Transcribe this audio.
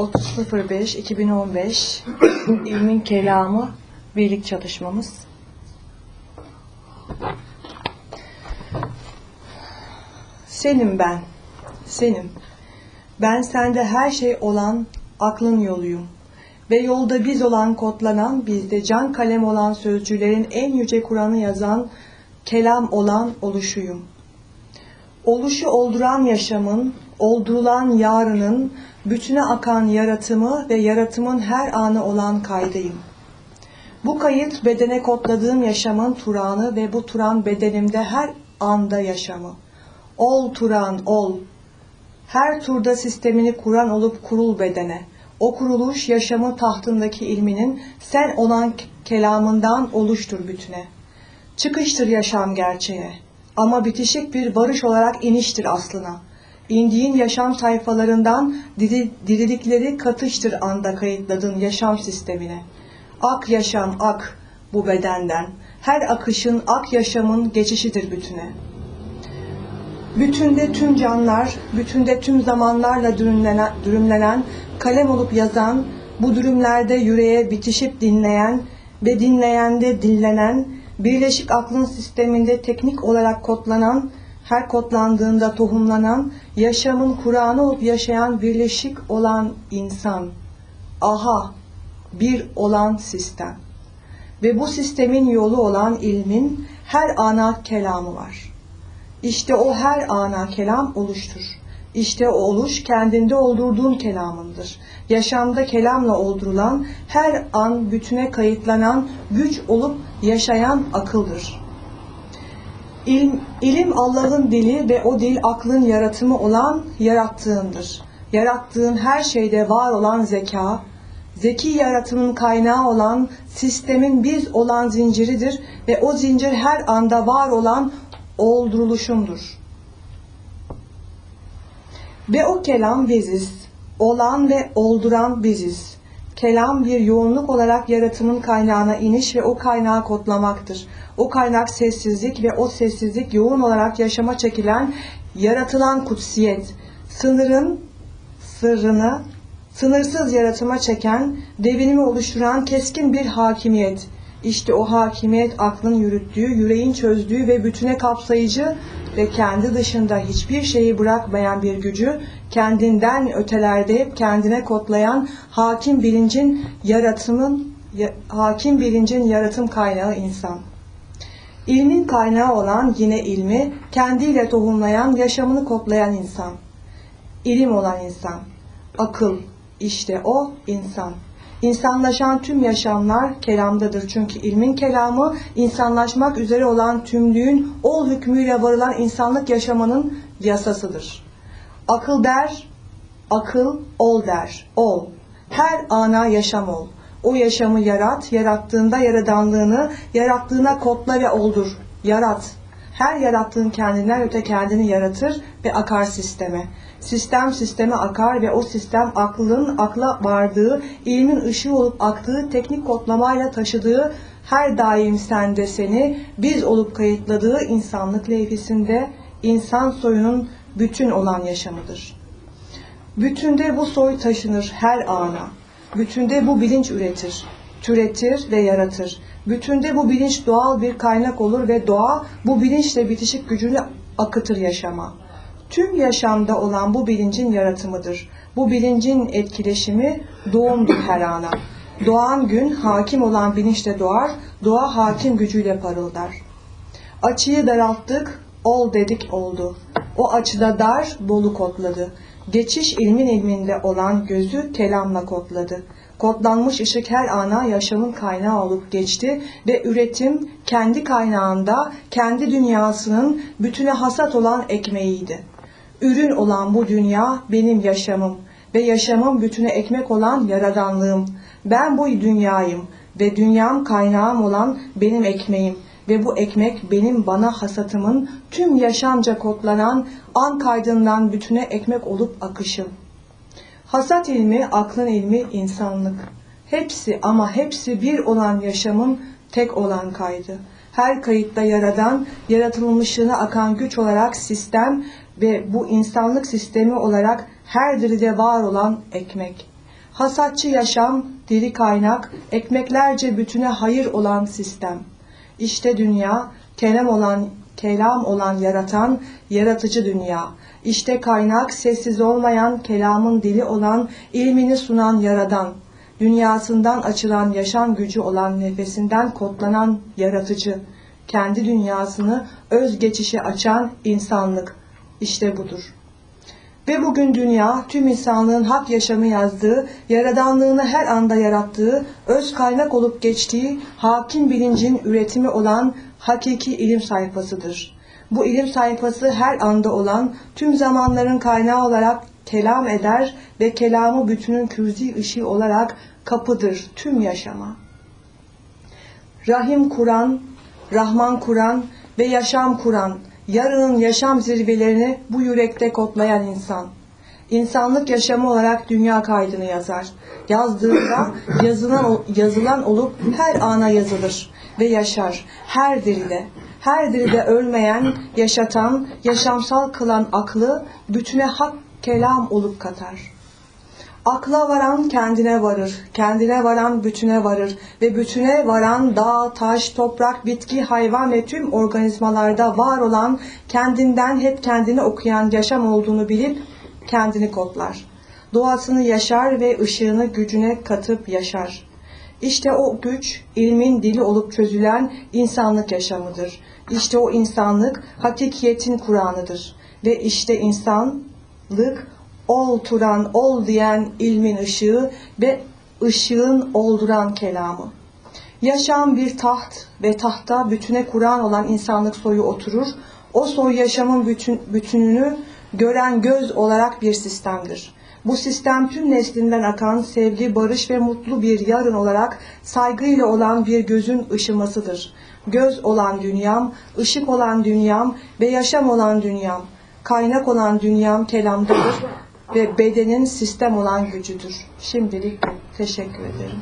30.05.2015 İlmin Kelamı Birlik Çalışmamız. Senim ben, senim. Ben sende her şey olan aklın yoluyum. Ve yolda biz olan kodlanan, bizde can kalem olan sözcülerin en yüce Kur'an'ı yazan, kelam olan oluşuyum. Oluşu olduran yaşamın, oldurulan yarının, bütüne akan yaratımı ve yaratımın her anı olan kaydıyım. Bu kayıt bedene kodladığım yaşamın Turan'ı ve bu Turan bedenimde her anda yaşamı. Ol Turan, ol. Her turda sistemini kuran olup kurul bedene. O kuruluş yaşamı tahtındaki ilminin sen olan kelamından oluştur bütüne. Çıkıştır yaşam gerçeğe. Ama bitişik bir barış olarak iniştir aslına. İndiğin yaşam sayfalarından diri, dirilikleri katıştır anda kayıtladığın yaşam sistemine. Ak yaşam ak bu bedenden. Her akışın ak yaşamın geçişidir bütüne. Bütünde tüm canlar, bütünde tüm zamanlarla dürümlenen, dürümlenen, kalem olup yazan, bu dürümlerde yüreğe bitişip dinleyen ve dinleyende dinlenen, birleşik aklın sisteminde teknik olarak kodlanan, her kodlandığında tohumlanan, yaşamın Kur'an'ı olup yaşayan birleşik olan insan. Aha, bir olan sistem. Ve bu sistemin yolu olan ilmin her ana kelamı var. İşte o her ana kelam oluştur. İşte o oluş kendinde oldurduğun kelamındır. Yaşamda kelamla oldurulan, her an bütüne kayıtlanan, güç olup yaşayan akıldır. İlim, ilim Allah'ın dili ve o dil aklın yaratımı olan yarattığındır. Yarattığın her şeyde var olan zeka, zeki yaratımın kaynağı olan sistemin biz olan zinciridir ve o zincir her anda var olan olduruluşundur. Ve o kelam biziz, olan ve olduran biziz. Kelam bir yoğunluk olarak yaratımın kaynağına iniş ve o kaynağı kodlamaktır. O kaynak sessizlik ve o sessizlik yoğun olarak yaşama çekilen, yaratılan kutsiyet. Sınırın sırrını sınırsız yaratıma çeken, devinimi oluşturan keskin bir hakimiyet. İşte o hakimiyet aklın yürüttüğü, yüreğin çözdüğü ve bütüne kapsayıcı ve kendi dışında hiçbir şeyi bırakmayan bir gücü, kendinden ötelerde hep kendine kodlayan hakim bilincin yaratımın hakim bilincin yaratım kaynağı insan. İlmin kaynağı olan yine ilmi kendiyle tohumlayan, yaşamını kodlayan insan. İlim olan insan. Akıl, işte o insan. İnsanlaşan tüm yaşamlar kelamdadır. Çünkü ilmin kelamı insanlaşmak üzere olan tümlüğün ol hükmüyle varılan insanlık yaşamanın yasasıdır. Akıl der, akıl ol der, ol. Her ana yaşam ol. O yaşamı yarat, yarattığında yaradanlığını, yarattığına kodla ve oldur. Yarat. Her yarattığın kendinden öte kendini yaratır ve akar sisteme. Sistem sisteme akar ve o sistem aklın akla vardığı, ilmin ışığı olup aktığı, teknik kodlamayla taşıdığı, her daim sende seni, biz olup kayıtladığı insanlık levhisinde insan soyunun bütün olan yaşamıdır. Bütünde bu soy taşınır her ana. Bütünde bu bilinç üretir, türetir ve yaratır. Bütünde bu bilinç doğal bir kaynak olur ve doğa bu bilinçle bitişik gücünü akıtır yaşama. Tüm yaşamda olan bu bilincin yaratımıdır. Bu bilincin etkileşimi doğumdur her ana. Doğan gün hakim olan bilinçle doğar, doğa hakim gücüyle parıldar. Açıyı daralttık, ol dedik oldu. O açıda dar, dolu kodladı. Geçiş ilmin ilminde olan gözü kelamla kodladı. Kodlanmış ışık her ana yaşamın kaynağı olup geçti ve üretim kendi kaynağında, kendi dünyasının bütüne hasat olan ekmeğiydi. Ürün olan bu dünya benim yaşamım ve yaşamım bütüne ekmek olan yaradanlığım. Ben bu dünyayım ve dünyam kaynağım olan benim ekmeğim ve bu ekmek benim bana hasatımın tüm yaşamca kodlanan an kaydından bütüne ekmek olup akışım. Hasat ilmi, aklın ilmi, insanlık. Hepsi ama hepsi bir olan yaşamın tek olan kaydı. Her kayıtta yaradan, yaratılmışlığına akan güç olarak sistem ve bu insanlık sistemi olarak her diride var olan ekmek. Hasatçı yaşam, diri kaynak, ekmeklerce bütüne hayır olan sistem. İşte dünya, kelam olan, kelam olan yaratan, yaratıcı dünya. İşte kaynak, sessiz olmayan, kelamın dili olan, ilmini sunan yaradan. Dünyasından açılan yaşam gücü olan nefesinden kodlanan yaratıcı. Kendi dünyasını öz geçişe açan insanlık. İşte budur. Ve bugün dünya tüm insanlığın hak yaşamı yazdığı, yaradanlığını her anda yarattığı, öz kaynak olup geçtiği hakim bilincin üretimi olan hakiki ilim sayfasıdır. Bu ilim sayfası her anda olan, tüm zamanların kaynağı olarak kelam eder ve kelamı bütünün kürzi ışığı olarak kapıdır tüm yaşama. Rahim kuran, Rahman kuran ve yaşam kuran, yarının yaşam zirvelerini bu yürekte kodlayan insan. İnsanlık yaşamı olarak dünya kaydını yazar. Yazdığında yazılan, yazılan olup her ana yazılır ve yaşar. Her diride, her diride ölmeyen, yaşatan, yaşamsal kılan aklı bütüne hak kelam olup katar. Akla varan kendine varır, kendine varan bütüne varır ve bütüne varan dağ, taş, toprak, bitki, hayvan ve tüm organizmalarda var olan kendinden hep kendini okuyan yaşam olduğunu bilip kendini kodlar. Doğasını yaşar ve ışığını gücüne katıp yaşar. İşte o güç ilmin dili olup çözülen insanlık yaşamıdır. İşte o insanlık hakikiyetin Kur'an'ıdır. Ve işte insanlık ol turan, ol diyen ilmin ışığı ve ışığın olduran kelamı. Yaşam bir taht ve tahta bütüne Kur'an olan insanlık soyu oturur. O soy yaşamın bütün, bütününü gören göz olarak bir sistemdir. Bu sistem tüm neslinden akan sevgi, barış ve mutlu bir yarın olarak saygıyla olan bir gözün ışımasıdır. Göz olan dünyam, ışık olan dünyam ve yaşam olan dünyam, kaynak olan dünyam kelamdadır ve bedenin sistem olan gücüdür. Şimdilik. Teşekkür ederim.